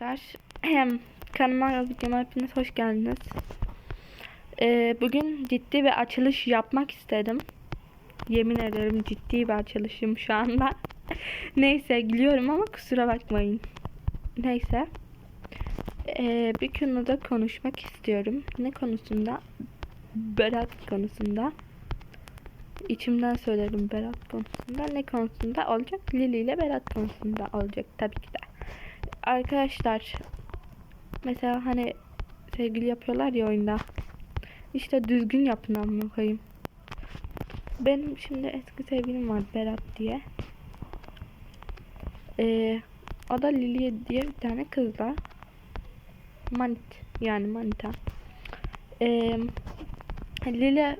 Arkadaşlar kanalıma videoma hepiniz hoş geldiniz. Ee, bugün ciddi bir açılış yapmak istedim. Yemin ederim ciddi bir açılışım şu anda. Neyse gülüyorum ama kusura bakmayın. Neyse. Ee, bir konuda konuşmak istiyorum. Ne konusunda? Berat konusunda. İçimden söylerim Berat konusunda. Ne konusunda olacak? Lili ile Berat konusunda olacak tabii ki de arkadaşlar mesela hani sevgili yapıyorlar ya oyunda. İşte düzgün yapın amına koyayım. Benim şimdi eski sevgilim var Berat diye. Ee, o da Lili diye bir tane kızla manit yani manita. Ee, Lili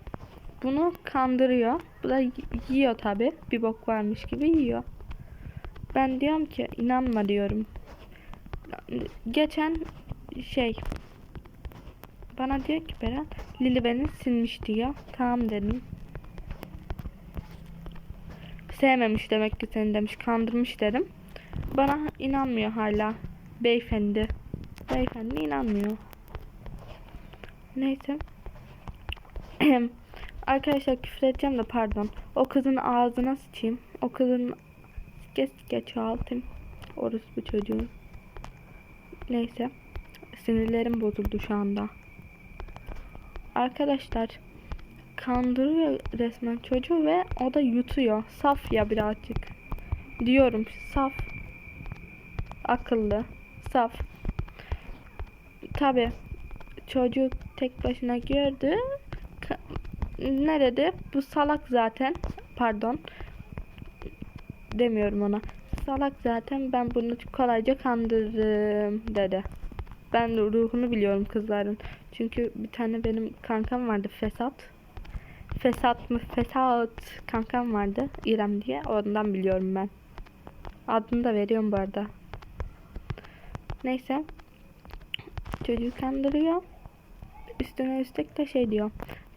bunu kandırıyor. Bu da yiyor tabi bir bok varmış gibi yiyor. Ben diyorum ki inanma diyorum geçen şey bana diyor ki Berat Lili beni silmiş diyor. Tamam dedim. Sevmemiş demek ki seni demiş. Kandırmış dedim. Bana inanmıyor hala. Beyefendi. Beyefendi inanmıyor. Neyse. Arkadaşlar küfür edeceğim de pardon. O kızın ağzına sıçayım. O kızın geç altım. Orası bu çocuğun. Neyse. Sinirlerim bozuldu şu anda. Arkadaşlar kandırıyor resmen çocuğu ve o da yutuyor. Saf ya birazcık. Diyorum saf. Akıllı. Saf. Tabi çocuk tek başına gördü. Ne dedi? Bu salak zaten. Pardon. Demiyorum ona salak zaten ben bunu kolayca kandırırım dedi. Ben ruhunu biliyorum kızların. Çünkü bir tane benim kankam vardı Fesat. Fesat mı? Fesat kankam vardı İrem diye. Ondan biliyorum ben. Adını da veriyorum bu arada. Neyse. Çocuğu kandırıyor. Üstüne üstlük de şey diyor.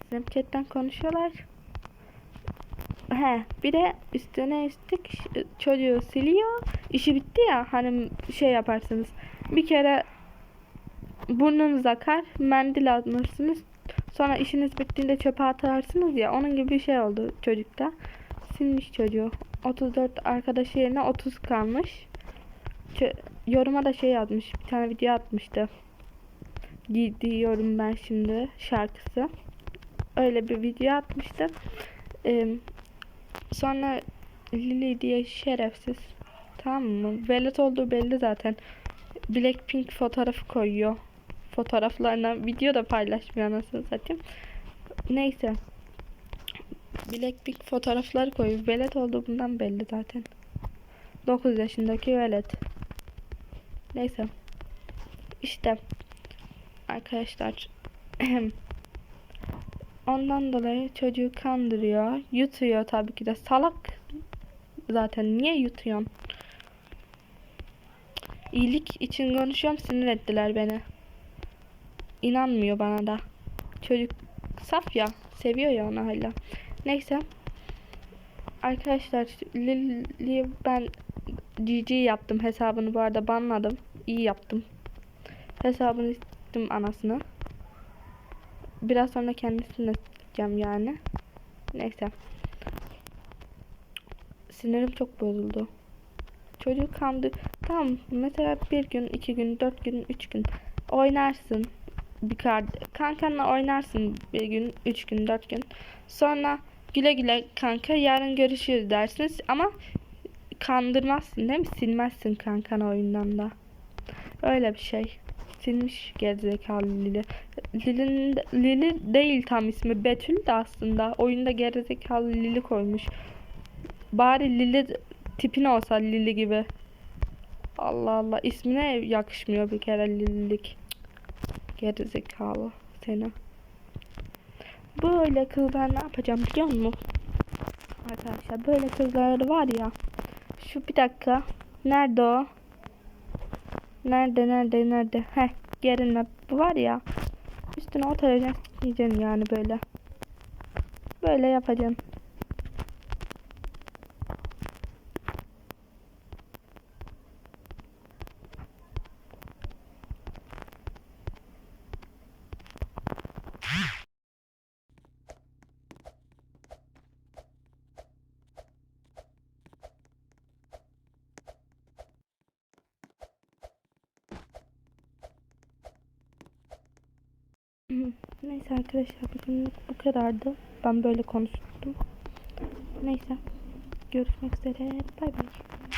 Snapchat'ten konuşuyorlar. He, bir de üstüne üstlük çocuğu siliyor. İşi bitti ya hani şey yaparsınız. Bir kere burnunuz akar, mendil atmışsınız. Sonra işiniz bittiğinde çöpe atarsınız ya. Onun gibi bir şey oldu çocukta. Silmiş çocuğu. 34 arkadaşı yerine 30 kalmış. Ç yoruma da şey yazmış. Bir tane video atmıştı. Gidiyorum ben şimdi şarkısı. Öyle bir video atmıştı. Ee, Sonra Lily diye şerefsiz. Tamam mı? Velet olduğu belli zaten. Blackpink fotoğrafı koyuyor. Fotoğraflarına video da paylaşmıyor anasını satayım. Neyse. Blackpink fotoğrafları koyuyor. Velet olduğu bundan belli zaten. 9 yaşındaki velet. Neyse. İşte. Arkadaşlar. Ondan dolayı çocuğu kandırıyor. Yutuyor tabii ki de. Salak zaten. Niye yutuyorsun? İyilik için konuşuyorum. Sinir ettiler beni. İnanmıyor bana da. Çocuk saf ya. Seviyor ya onu hala. Neyse. Arkadaşlar Lili ben GG yaptım hesabını bu arada banladım. İyi yaptım. Hesabını istedim anasını. Biraz sonra kendisini sileceğim yani. Neyse. Sinirim çok bozuldu. Çocuk kandı. Tamam mesela bir gün, iki gün, dört gün, üç gün oynarsın. Bir kard kankanla oynarsın bir gün, üç gün, dört gün. Sonra güle güle kanka yarın görüşürüz dersiniz ama kandırmazsın değil mi? Silmezsin kankan oyundan da. Öyle bir şey silmiş gerizekalı Lili. Lili'nin Lili değil tam ismi. Betül de aslında. Oyunda gerizekalı Lili koymuş. Bari Lili tipine olsa Lili gibi. Allah Allah. ismine yakışmıyor bir kere Lililik. Gerizekalı seni. Böyle kızlar ne yapacağım biliyor musun? Arkadaşlar böyle kızlar var ya. Şu bir dakika. Nerede o? Nerede nerede nerede? Heh yerine bu var ya. Üstüne oturacaksın yiyeceksin yani böyle. Böyle yapacaksın. Neyse arkadaşlar bugünlük bu kadardı. Ben böyle konuştum. Neyse. Görüşmek üzere. Bay bay.